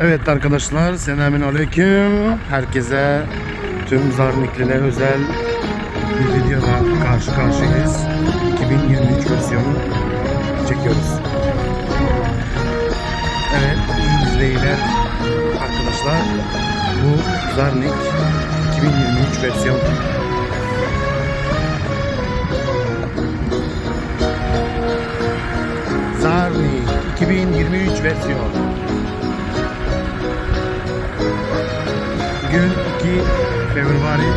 Evet arkadaşlar selamün aleyküm. Herkese tüm Zarniklilere özel bir videoda karşı karşıyayız. 2023 versiyonu çekiyoruz. Evet iyi izleyiciler arkadaşlar. Bu Zarnik 2023 versiyon. Zarnik 2023 versiyon. Gün 2 Februari.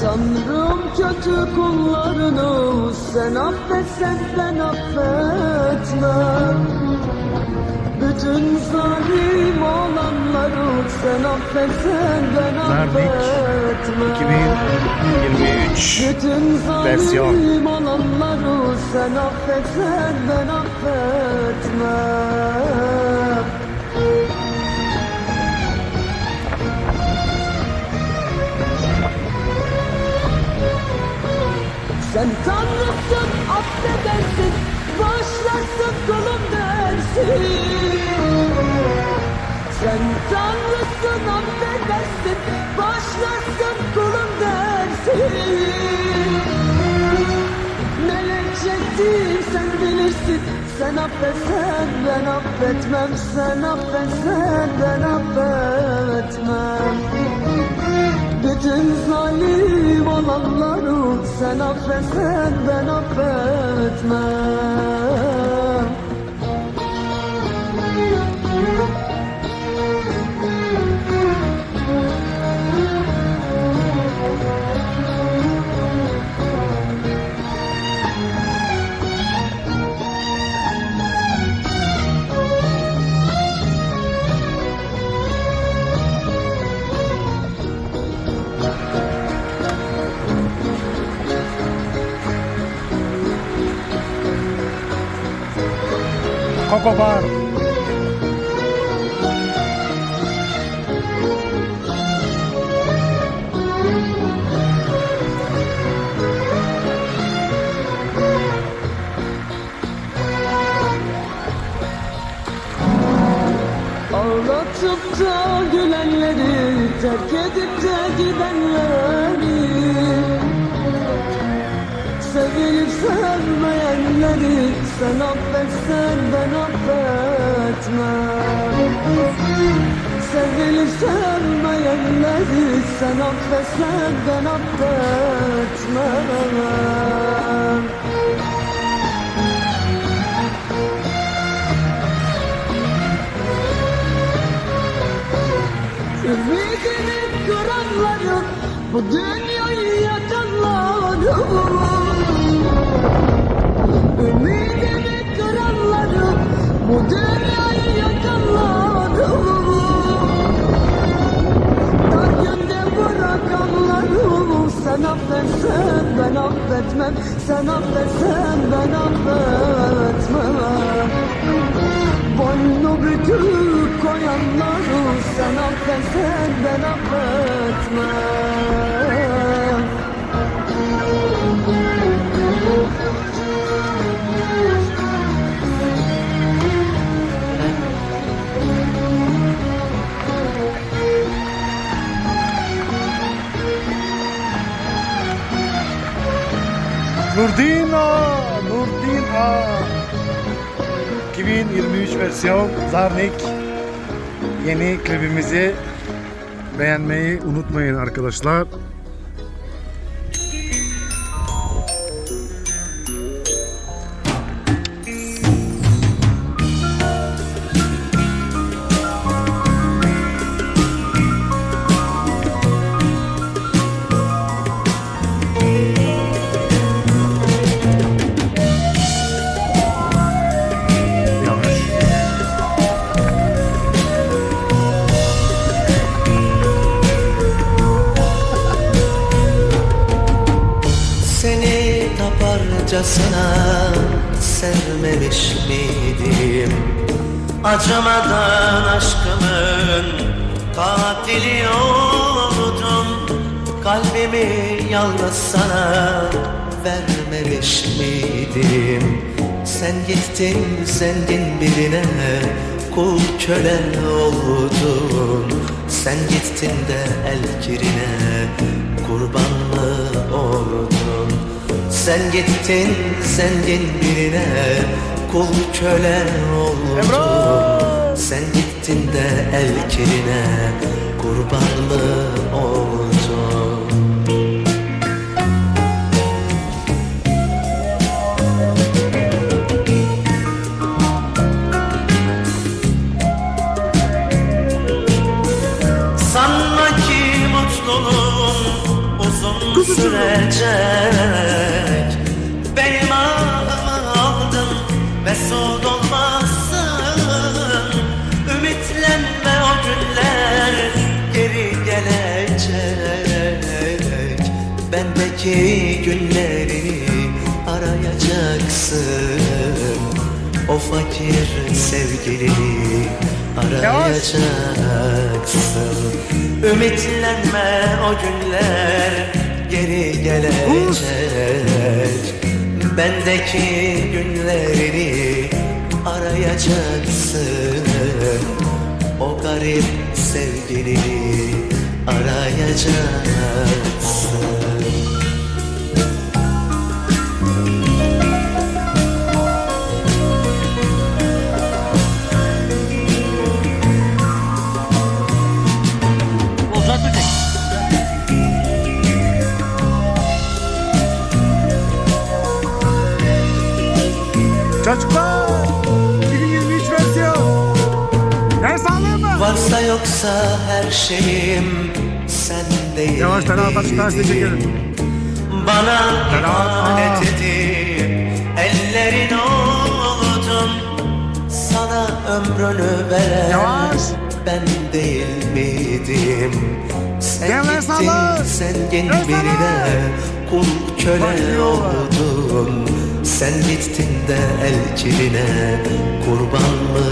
Tanrım kötü kullarını sen affetsen ben affetmem Bütün zalim olanları sen affetsen ben affetmem. 2023 Bütün zalim olanları sen affetsen ben affetmem. Sen tanrısın affedersin. Bağışlarsın kulum dersin Sen tanrısın affedersin. Bağışlarsın kulum dersin. Melek çekti sen bilirsin. Sen affetsen ben affetmem. Sen affetsen ben affetmem. Bütün zalim olanları sen affetsen ben affetmem Coco Bar da gülenleri terk edip de gidenleri. Sevilip sevmeyenleri sen affetsen ben affetmem. Sevilip sevmeyenleri sen affetsen ben affetmem. Ümidini kıranların bu dünyayı yakanların Ümidini bu dünyayı yakanların Dar günde bırakanları sen affetsen ben affetmem. Sen affetsen ben affetmem. Boynu bükük koyanları. Sen affetsen ben affetmem 2023 versiyon Zarnik Yeni klibimizi beğenmeyi unutmayın arkadaşlar. Taparcasına sevmemiş miydim? Acımadan aşkımın biliyordum Kalbimi yalnız sana vermemiş miydim? Sen gittin zengin birine Kul köle oldun Sen gittin de el kirine Kurban mı oldun. Sen gittin zengin birine Kul köle oldun. Emrah! Sen gittin de el kirine Kurban mı oldun sürecek. Benim ağımı aldın mesut olmazsın. Ümitlenme o günler geri gelecek. Bendeki günlerini arayacaksın. O fakir sevgilini arayacaksın. Ümitlenme o günler geri gelecek. Bendeki günlerini arayacaksın. O garip sevgilini arayacaksın Varsa yoksa her şeyim sen değil. Yavaş tane at açık tanesini çekelim. Bana emanet edip ellerin oldum Sana ömrünü veren Yavaş. ben değil miydim? Sen lan gittin zengin Gel birine. Kul köle oldun Sen gittin de el kirine Kurban mı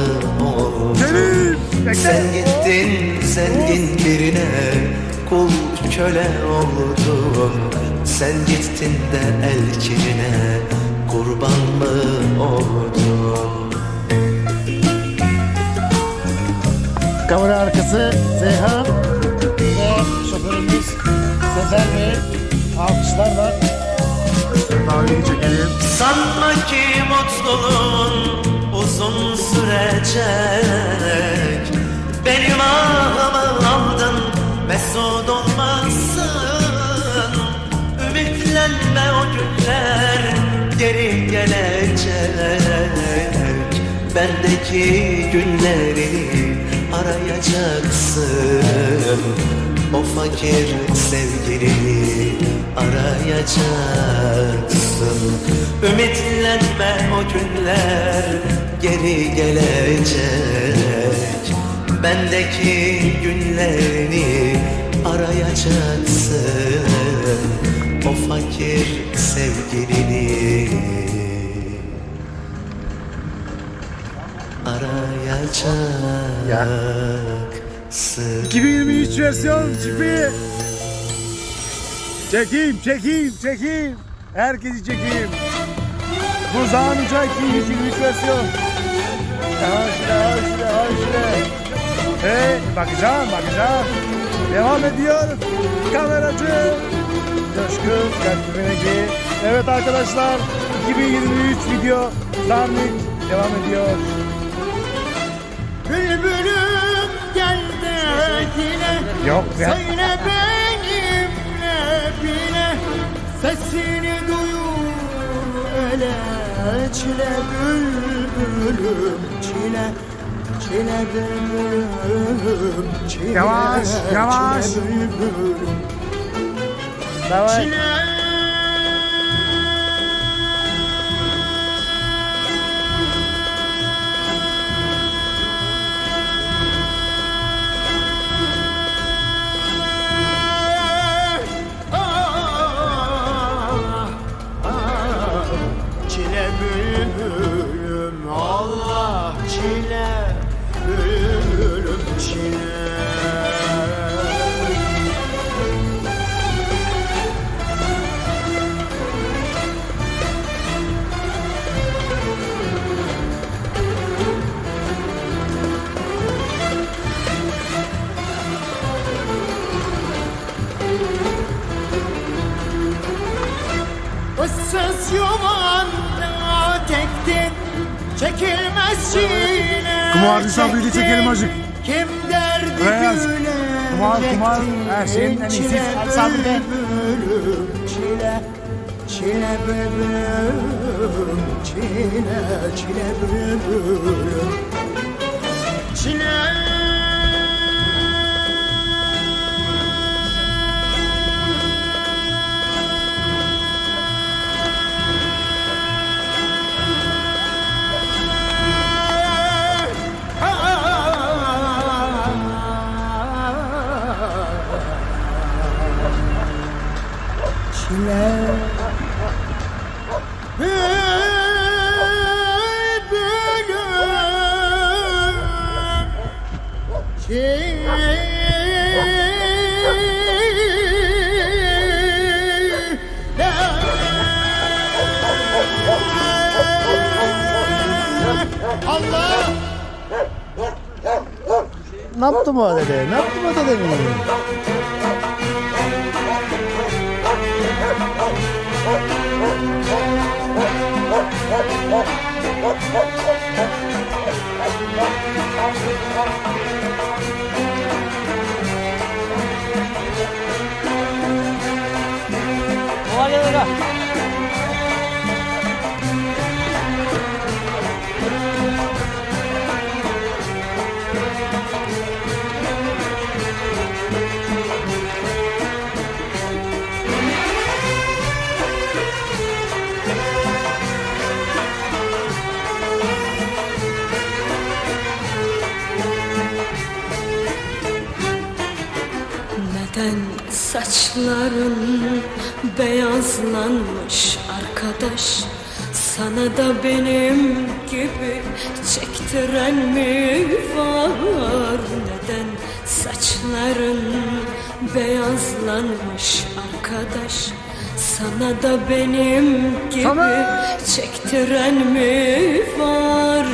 oldun sen gittin zengin birine Kul köle oldun Sen gittin de el kirine Kurban mı oldun Kamera arkası Seyhan ve şoförümüz Sezer Bey. Alkışlarla. Daveyi çekelim. Sanma ki mutluluğun uzun sürecek. Benim ağımı aldın mesut olmazsın Ümitlenme o günler geri gelecek. Bendeki günlerini arayacaksın. O fakir sevgilini arayacaksın. Ümitlenme o günler geri gelecek. Bendeki günlerini arayacaksın. O fakir sevgilini arayacaksın. 2023 versiyon çıkıyor. Çekeyim, çekeyim, çekeyim. Herkesi çekeyim. Bu Zanuca 2023 versiyon. Haşire, haşire, haşire. Hey, bakacağım, bakacağım. Devam ediyor. Kameracı. Coşkun Kalkümeneki. Evet arkadaşlar, 2023 video Zarnik devam ediyor. Bülbülüm gel de yine Yok ya. Söyle benimle Çile bülbülüm çile Çile bülbülüm çile Yavaş, yavaş. Çile bülbülüm çile Çile De çekelim acık. Kim derdi Buraya yaz. gülecekti Kumar, kumar, her şeyin en iyisi. Çile Ali Sabri de. bülbülüm, Çile Çile bülbülüm Çile Çile bülbülüm Çile Bülbülüm Allah Ne yaptım o dede? Ne yaptım o dede? Neden saçların beyazlanmış arkadaş. Sana da benim gibi çektiren mi var? Neden saçların beyazlanmış arkadaş? Sana da benim gibi çektiren mi var?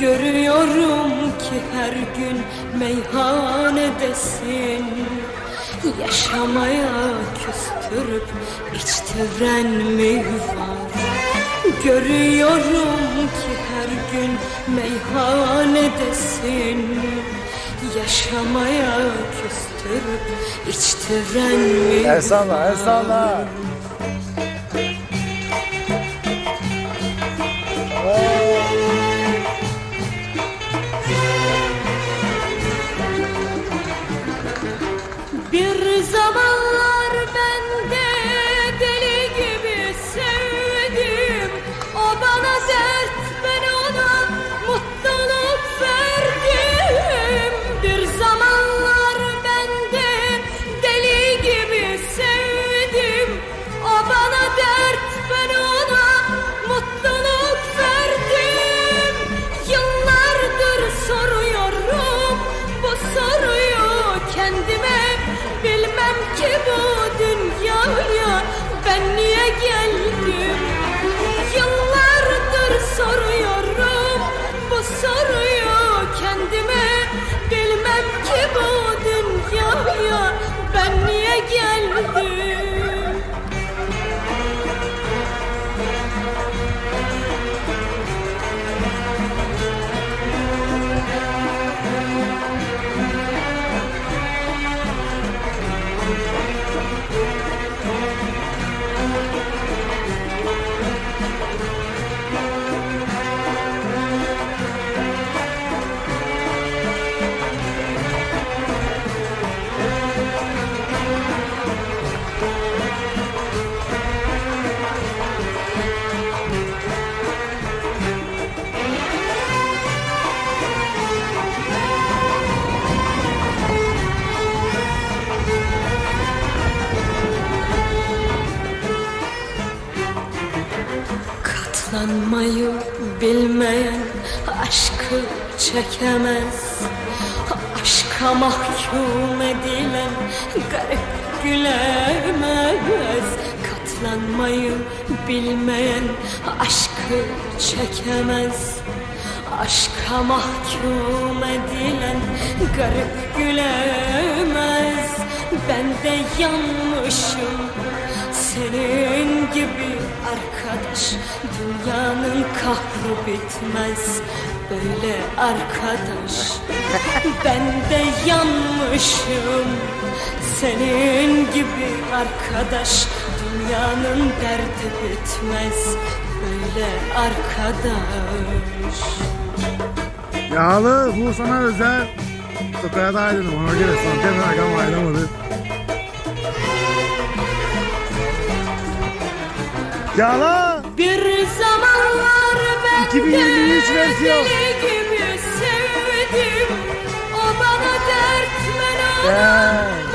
Görüyorum ki her gün meyhanedesin Yaşamaya küstürüp içtiren mi var Görüyorum ki her gün meyhanedesin. Yaşamaya küstürüp içtiren mi El salla, el Katlanmayı bilmeyen aşkı çekemez. Aşka mahkum edilen garip gülemez Katlanmayı bilmeyen aşkı çekemez. Aşka mahkum edilen garip gülemez Ben de yanmışım Senin gibi arkadaş dünyanın kahrı bitmez. Böyle arkadaş ben de yanmışım. Senin gibi arkadaş dünyanın derdi bitmez. Böyle arkadaş. Yağlı bu sana özel. Sokaya da aydınım ona göre rakam Yağlı. Bir zamanlar ben 2023 de versiyon. sevdim O bana dert ben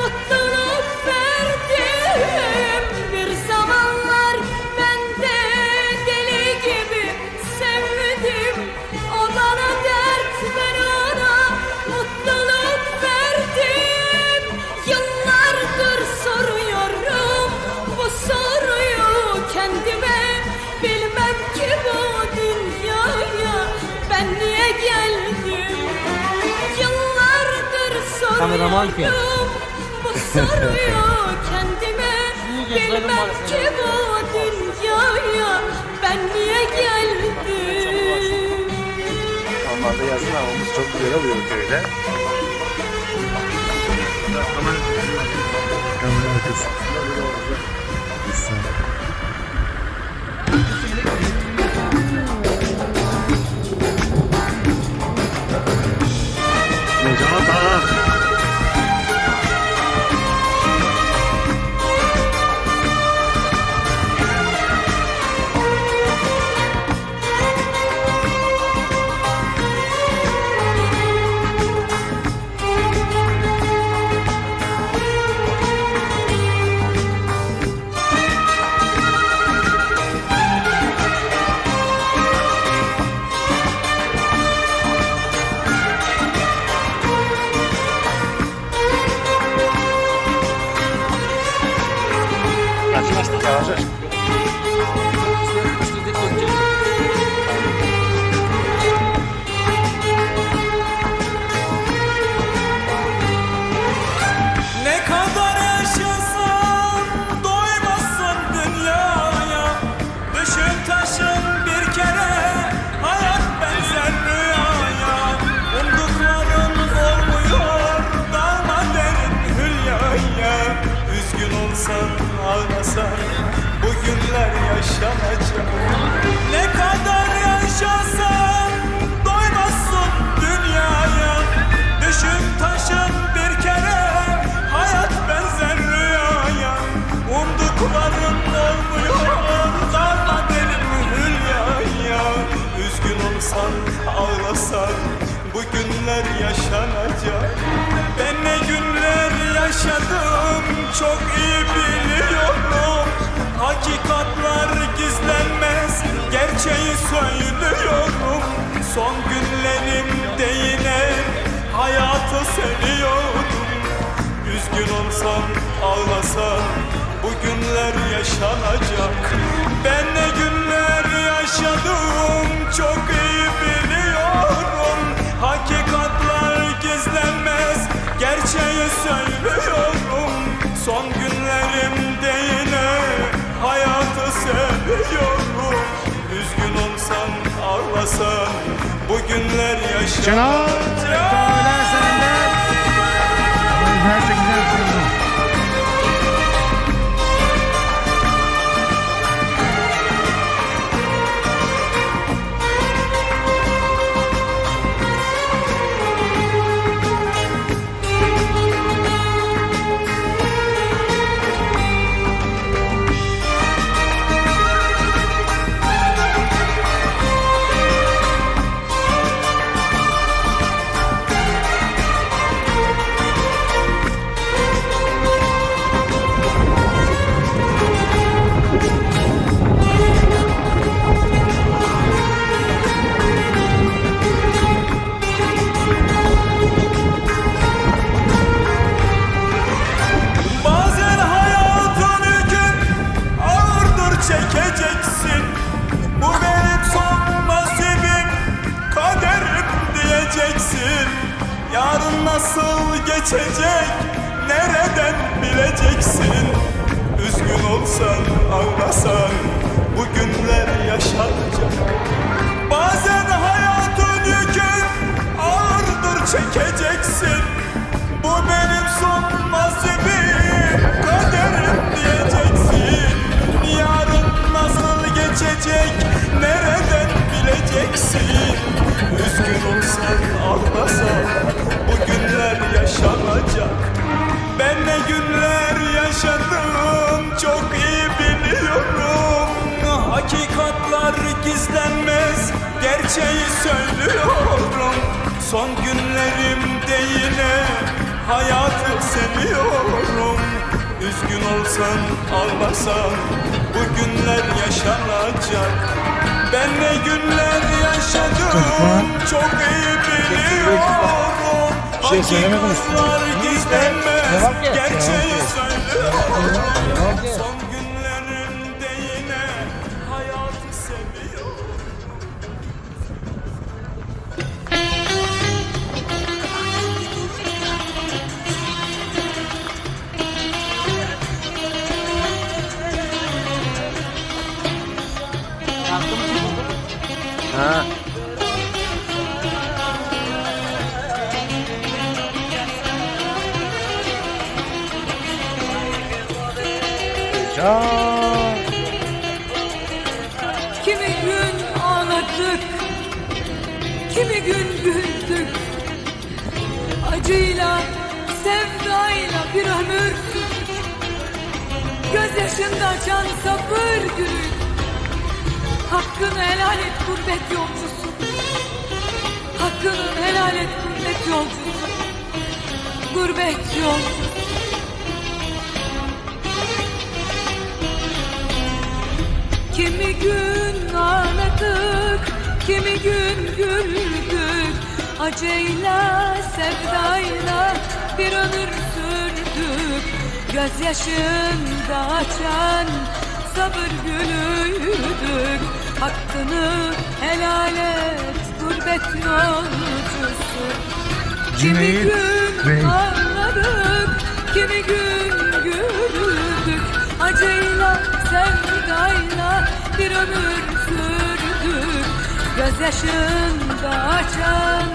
Bu soruyu kendime Bilmem ki bu dünyaya ben niye geldim Normalde yazın havamız çok güzel oluyor köyde. Kamera arkası. Bir saniye. 是 günler yaşanacak. Ben ne günler yaşadım çok iyi biliyorum. Hakikatlar gizlenmez gerçeği söylüyorum. Son günlerimde yine hayatı seviyorum Üzgün olsan ağlasan bu günler yaşanacak. Ben ne günler yaşadım çok iyi biliyorum. Gizlenmez gerçeği söylüyorum Son günlerimde yine hayatı seviyorum Üzgün olsan ağlasan bu günler yaşanacak Kahveler sende. Her şey nasıl geçecek nereden bileceksin? Üzgün olsan ağlasan Bu günler yaşanacak. Bazen hayatın yükün Ağırdır çekeceksin. Bu benim son nasibim Kaderim diyeceksin. Yarın nasıl geçecek Nereden bileceksin? Üzgün olsan ağlasan yaşanacak. Ben ne günler yaşadım Çok iyi biliyorum. Hakikatlar gizlenmez Gerçeği söylüyorum. Son günlerimde yine Hayatı seviyorum. Üzgün olsan ağlasan Bu günler yaşanacak. Ben ne günler yaşadım Çok iyi biliyorum şey gizlenmez Devam ki. Gerçeği söylüyorum Devam ki. Can. Kimi gün ağladık Kimi gün güldük. Acıyla Sevdayla bir ömür. Gözyaşında açan sabır gülü. Hakkını helal et gurbet yolcusu. Hakkını helal et gurbet yolcusu. Gurbet yolcusu Kimi gün ağladık, kimi gün güldük Acıyla, sevdayla bir ömür sürdük. Gözyaşında açan sabır gülüydük. Hakkını helal et gurbet yolcusu. Kimi Cüneyt gün Bey. ağladık, kimi gün bir ömür sürdük Gözyaşında açan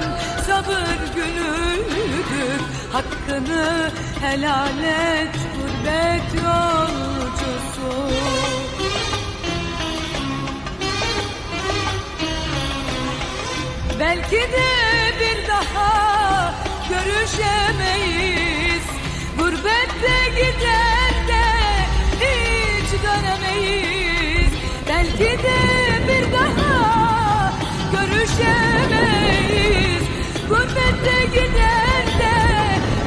sabır gülüydük Hakkını helal et gurbet yolcusu. Belki de bir daha görüşemeyiz. Gurbette gider Gider de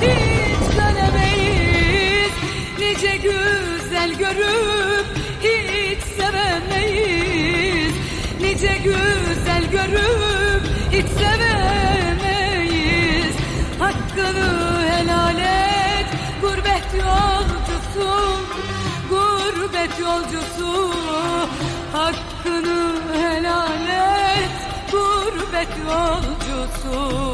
hiç dönemeyiz. Nice güzel görüp hiç sevemeyiz. Nice güzel görüp hiç sevemeyiz. Hakkını helal et gurbet yolcusu Gurbet yolcusu. Hakkını helal et gurbet yolcusu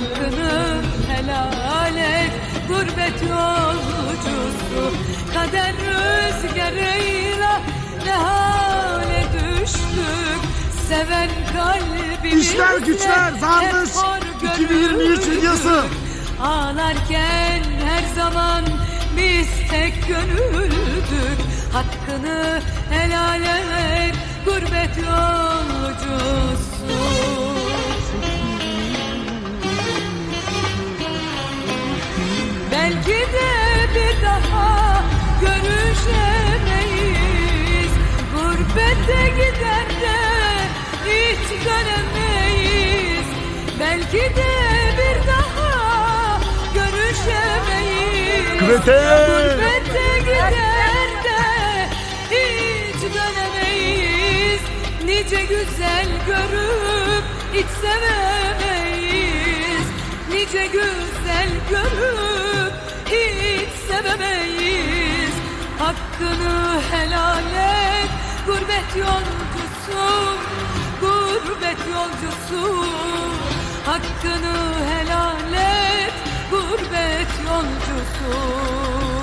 Hakkını helal et. Gurbet yolcusu Kader rüzgarıyla ne hale düştük. Seven kalbimizle İşler güçler, hor 2023 görürdük. videosu. Ağlarken her zaman biz tek gönüldük. Hakkını helal et gurbet yolcusu daha görüşemeyiz. Gurbete gider de hiç dönemeyiz Belki de bir daha görüşemeyiz. Gurbete! Gurbete gider de hiç dönemeyiz Nice güzel görüp hiç sevemeyiz. Nice güzel görüp sevemeyiz. Hakkını helal et gurbet yolcusu Gurbet yolcusu. Hakkını helal et gurbet yolcusu